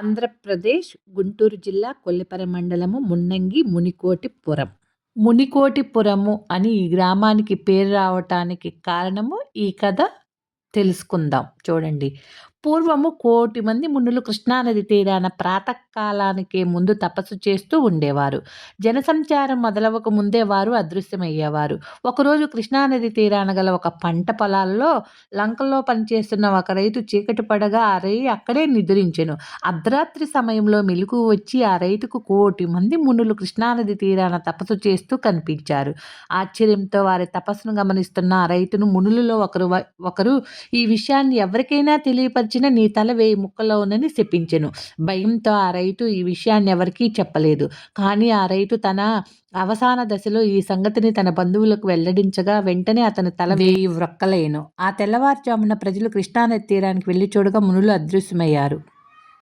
ఆంధ్రప్రదేశ్ గుంటూరు జిల్లా కొల్లిపర మండలము మున్నంగి మునికోటిపురం మునికోటిపురము అని ఈ గ్రామానికి పేరు రావటానికి కారణము ఈ కథ తెలుసుకుందాం. చూడండి. పూర్వము కోటి మంది మునులు కృష్ణానది తీరాన ప్రాతకాలానికే ముందు తపస్సు చేస్తూ ఉండేవారు. జనసంచారం మొదలవక ముందే వారు అదృశ్యమయ్యేవారు. ఒకరోజు కృష్ణానది తీరాన గల ఒక పంట పొలాల్లో లంకల్లో పనిచేస్తున్న ఒక రైతు చీకటి పడగా ఆ రై అక్కడే నిద్రించెను. అర్ధరాత్రి సమయంలో మెలుకు వచ్చి ఆ రైతుకు కోటి మంది మునులు కృష్ణానది తీరాన తపస్సు చేస్తూ కనిపించారు. ఆశ్చర్యంతో వారి తపస్సును గమనిస్తున్న ఆ రైతును మునులలో ఒకరు ఒకరు ఈ విషయాన్ని ఎవరికైనా తెలియపరిచిన నీ తల వేయి ముక్కలోనని శపించెను. భయంతో ఆ రైతు ఈ విషయాన్ని ఎవరికీ చెప్పలేదు. కానీ ఆ రైతు తన అవసాన దశలో ఈ సంగతిని తన బంధువులకు వెల్లడించగా వెంటనే అతని తల వేయి. వ్రొక్కలేను. ఆ తెల్లవారుజామున ప్రజలు కృష్ణానది తీరానికి వెళ్ళి చూడగా మునులు అదృశ్యమయ్యారు.